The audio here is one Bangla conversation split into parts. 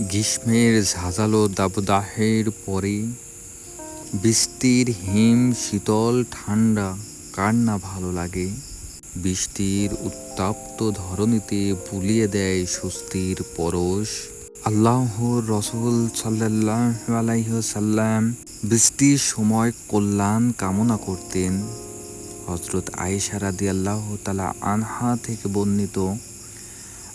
গ্রীষ্মের ঝাঁঝালো দাবদাহের পরে, বৃষ্টির হিম শীতল ঠান্ডা, কার না ভালো লাগে? বৃষ্টির উত্তাপ্ত ধরণীতে বুলিয়ে দেয় স্বস্তির পরশ। আল্লাহর রসুল সাল্লাহ আলাইসাল্লাম বৃষ্টির সময় কল্যাণ কামনা করতেন। হজরত আয়েশা রাদি আল্লাহ তালা আনহা থেকে বর্ণিত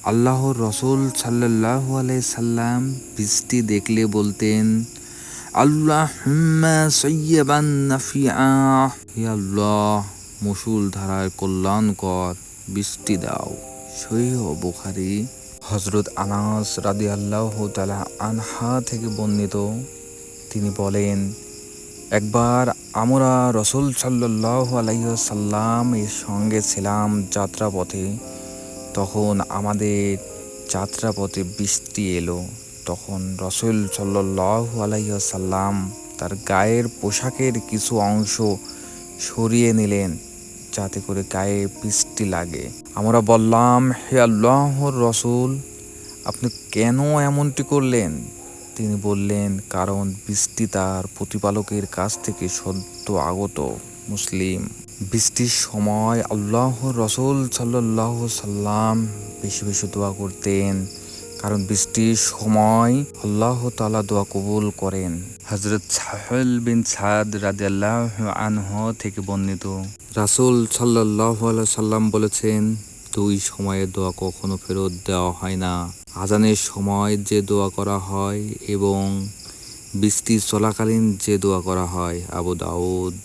আল্লাহর রসুল সাল্লাহ সাল্লাম বৃষ্টি দেখলে বলতেন আল্লাহ আল্লাহ মুসুল ধারায় কল্যাণকর বৃষ্টি দাও। সহিহ বুখারি হজরত আনাস রাদি আল্লাহ তালা আনহা থেকে বর্ণিত। তিনি বলেন, একবার আমরা রসুল সাল্লাহ আলাইসাল্লাম এর সঙ্গে ছিলাম যাত্রাপথে। তখন আমাদের যাত্রাপথে বৃষ্টি এলো। তখন রসুল সাল্লাহ আলাইসাল্লাম তার গায়ের পোশাকের কিছু অংশ সরিয়ে নিলেন যাতে করে গায়ে বৃষ্টি লাগে। আমরা বললাম, হে আল্লাহর রসুল, আপনি কেন এমনটি করলেন? তিনি বললেন, কারণ বৃষ্টি তার প্রতিপালকের কাছ থেকে সদ্য আগত। মুসলিম। বৃষ্টির সময় আল্লাহ রসুল সাল্লাহ সাল্লাম বেশি বেশি দোয়া করতেন, কারণ বৃষ্টির সময় আল্লাহ তালা দোয়া কবুল করেন। হজরত সাহেল বিন সাদ রাদিয়াল্লাহ আনহ থেকে বর্ণিত। রাসুল সাল্লাহ সাল্লাম বলেছেন, দুই সময়ে দোয়া কখনো ফেরত দেওয়া হয় না। আজানের সময় যে দোয়া করা হয় এবং বৃষ্টি চলাকালীন যে দোয়া করা হয়, আবু দাউদ।